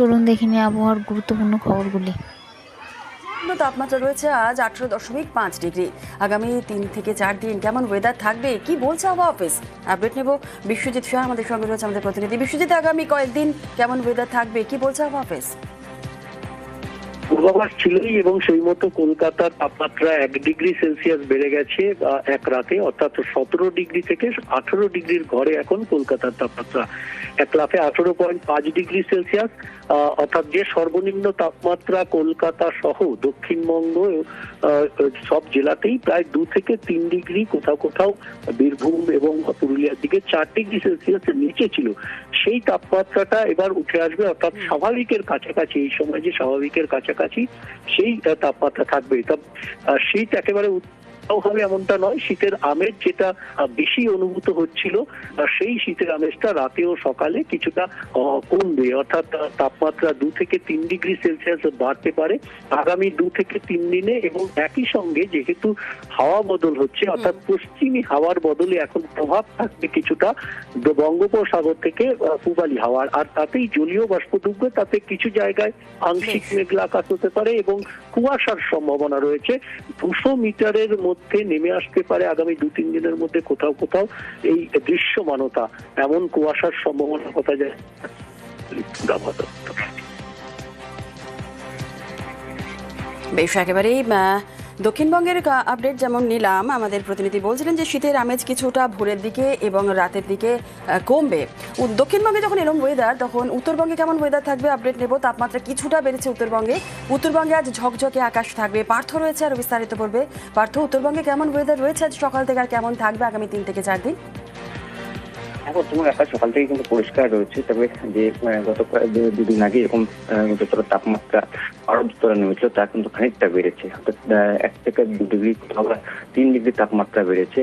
চলুন দেখে নিই আবহাওয়ার গুরুত্বপূর্ণ খবরগুলি। তাপমাত্রা রয়েছে আজ আঠারো দশমিক পাঁচ ডিগ্রি। আগামী তিন থেকে চার দিন কেমন ওয়েদার থাকবে, কি বলছে আবহাওয়া অফিস আপডেট নেব বিশ্বজিৎ শাহ আমাদের সঙ্গে রয়েছে আমাদের প্রতিনিধি। বিশ্বজিৎ, আগামী কয়েকদিন কেমন ওয়েদার থাকবে, কি বলছে আবহাওয়া অফিস পূর্বাভাস ছিলই এবং সেই মতো কলকাতার তাপমাত্রা এক ডিগ্রি সেলসিয়াস বেড়ে গেছে এক রাতে, অর্থাৎ সতেরো ডিগ্রি থেকে আঠারো ডিগ্রির ঘরে এখন কলকাতার তাপমাত্রা। এক লাফে আঠারো পয়েন্ট পাঁচ ডিগ্রি সেলসিয়াস অর্থাৎ যে সর্বনিম্ন তাপমাত্রা কলকাতা সহ দক্ষিণবঙ্গ সব জেলাতেই প্রায় দু থেকে তিন ডিগ্রি কোথাও কোথাও বীরভূম এবং পুরুলিয়ার দিকে চার ডিগ্রি সেলসিয়াসের নিচে ছিল। সেই তাপমাত্রাটা এবার উঠে আসবে অর্থাৎ স্বাভাবিকের কাছাকাছি এই সময় যে স্বাভাবিকের কাছাকাছি সেই তাপমাত্রা থাকবে। তা আহ, শীত একেবারে উত্তাপ হবে এমনটা নয়। শীতের আমেজ যেটা বেশি অনুভূত হচ্ছিল সেই শীতের আমেজটা রাতে ও সকালে কিছুটা কমবে। অর্থাৎ তাপমাত্রা দু থেকে তিন ডিগ্রি সেলসিয়াস বাড়তে পারে আগামী দু থেকে তিন দিনে এবং একই সঙ্গে যেহেতু হাওয়া বদল হচ্ছে অর্থাৎ পশ্চিমী হাওয়ার বদলে এখন প্রভাব থাকবে কিছুটা বঙ্গোপসাগর থেকে পূবালি হাওয়ার। আর তাতেই জলীয় বাষ্প ডুববে তাতে কিছু জায়গায় আংশিক মেঘলা আকাশ হতে পারে এবং কুয়াশার সম্ভাবনা রয়েছে। দুশো মিটারের মধ্যে নেমে আসতে পারে আগামী দু, তিন দিনের মধ্যে কোথাও কোথাও। এই দৃশ্যমানতা, এমন কুয়াশার সম্ভাবনা কথা যায় বেশ, একেবারেই দক্ষিণবঙ্গের আপডেট যেমন নিলাম, আমাদের প্রতিনিধি বলছিলেন যে শীতের আমেজ কিছুটা ভোরের দিকে এবং রাতের দিকে কমবে। দক্ষিণবঙ্গে যখন এরম ওয়েদার তখন উত্তরবঙ্গে কেমন ওয়েদার থাকবে আপডেট নেব। তাপমাত্রা কিছুটা বেড়েছে উত্তরবঙ্গে। উত্তরবঙ্গে আজ ঝকঝকে আকাশ থাকবে। পার্থ রয়েছে আর বিস্তারিত পড়বে পার্থ, উত্তরবঙ্গে কেমন ওয়েদার রয়েছে আজ সকাল থেকে আর কেমন থাকবে আগামী তিন থেকে চার দিন? এখন তোমার আকাশ সকাল থেকে কিন্তু পরিষ্কার রয়েছে, তবে যে গত দুদিন আগে এরকম যতটা তাপমাত্রা আরও স্তরে নেমেছিল, তা কিন্তু খানিকটা বেড়েছে। অর্থাৎ এক থেকে দু ডিগ্রি তিন ডিগ্রি তাপমাত্রা বেড়েছে।